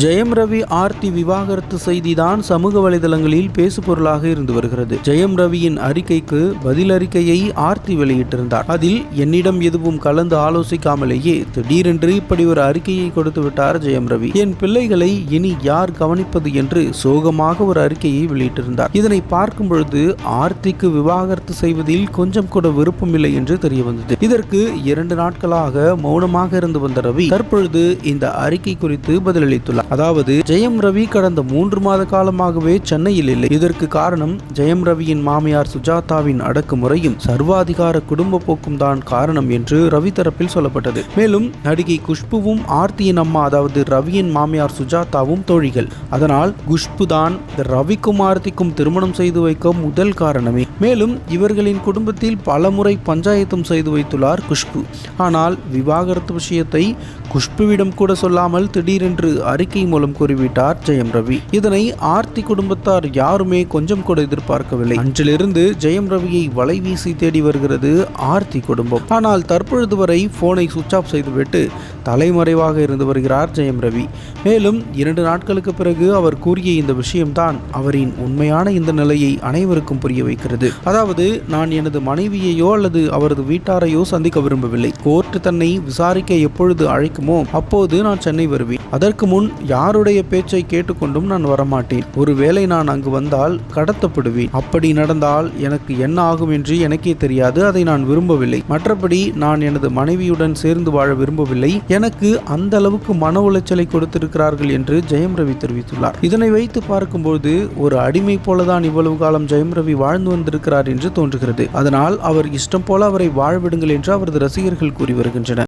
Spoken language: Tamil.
ஜெயம் ரவி ஆர்த்தி விவாகரத்து செய்திதான் சமூக வலைதளங்களில் பேசுபொருளாக இருந்து வருகிறது. ஜெயம் ரவியின் அறிக்கைக்கு பதில் அறிக்கையை ஆர்த்தி வெளியிட்டிருந்தார். அதில் என்னிடம் எதுவும் கலந்து ஆலோசிக்காமலேயே திடீரென்று இப்படி ஒரு அறிக்கையை கொடுத்து விட்டார் ஜெயம் ரவி. என் பிள்ளைகளை இனி யார் கவனிப்பது? என்று சோகமாக ஒரு அறிக்கையை வெளியிட்டிருந்தார். இதனை பார்க்கும் பொழுது ஆர்த்திக்கு விவாகரத்து செய்வதில் கொஞ்சம் கூட விருப்பமில்லை என்று தெரிய வந்தது இதற்கு இரண்டு நாட்களாக மௌனமாக இருந்து வந்த ரவி தற்பொழுது இந்த அறிக்கை குறித்து பதிலளித்துள்ளார். அதாவது ஜெயம் ரவி கடந்த மூன்று மாத காலமாகவே சென்னையில் இல்லை. இதற்கு காரணம் ஜெயம் ரவியின் மாமியார் சுஜாதாவின் அடக்குமுறையும் சர்வாதிகார குடும்ப போக்கும் தான் காரணம் என்று ரவி தரப்பில் சொல்லப்பட்டது. மேலும் நடிகை குஷ்புவும் ஆர்த்தியின் அம்மா அதாவது ரவியின் மாமியார் சுஜாதாவும் தோழிகள். அதனால் குஷ்பு தான் ரவிக்கும் ஆர்த்திக்கும் திருமணம் செய்து வைக்க முதல் காரணமே. மேலும் இவர்களின் குடும்பத்தில் பலமுறை பஞ்சாயத்தும் செய்து வைத்துள்ளார் குஷ்பு. ஆனால் விவாகரத்து விஷயத்தை குஷ்புவிடம் கூட சொல்லாமல் திடீரென்று அறிக்கை மூலம் கூறிவிட்டார் ஜெயம் ரவி. இதனை ஆர்த்தி குடும்பத்தார் யாருமே கொஞ்சம் கூட எதிர்பார்க்கவில்லை. அன்றிலிருந்து ஜெயம் ரவியை வலை வீசி தேடி வருகிறது ஆர்த்தி குடும்பம். ஆனால் தற்பொழுது வரை போனை சுவிட்ச் ஆஃப் செய்துவிட்டு தலைமறைவாக இருந்து வருகிறார் ஜெயம் ரவி. மேலும் இரண்டு நாட்களுக்கு பிறகு அவர் கூறிய இந்த விஷயம்தான் அவரின் உண்மையான இந்த நிலையை அனைவருக்கும் புரிய வைக்கிறது. அதாவது நான் எனது மனைவியையோ அல்லது அவரது வீட்டாரையோ சந்திக்க விரும்பவில்லை. கோர்ட் தன்னை விசாரிக்க எப்பொழுது அழைக்குமோ அப்போது நான் சென்னை வருவேன். அதற்கு முன் யாருடைய பேச்சை கேட்டுக்கொண்டும் நான் வரமாட்டேன். ஒருவேளை நான் அங்கு வந்தால் கடத்தப்படுவேன். அப்படி நடந்தால் எனக்கு என்ன ஆகும் என்று எனக்கே தெரியாது. அதை நான் விரும்பவில்லை. மற்றபடி நான் எனது மனைவியுடன் சேர்ந்து வாழ விரும்பவில்லை. எனக்கு அந்த அளவுக்கு மன உளைச்சலை கொடுத்திருக்கிறார்கள் என்று ஜெயம் ரவி தெரிவித்துள்ளார். இதனை வைத்து பார்க்கும்போது ஒரு அடிமை போலதான் இவ்வளவு காலம் ஜெயம் ரவி வாழ்ந்து வந்திருக்கிறார் என்று தோன்றுகிறது. அதனால் அவர் இஷ்டம் போல அவரை வாழ்விடுங்கள் என்று அவரது ரசிகர்கள் கூறி வருகின்றனர்.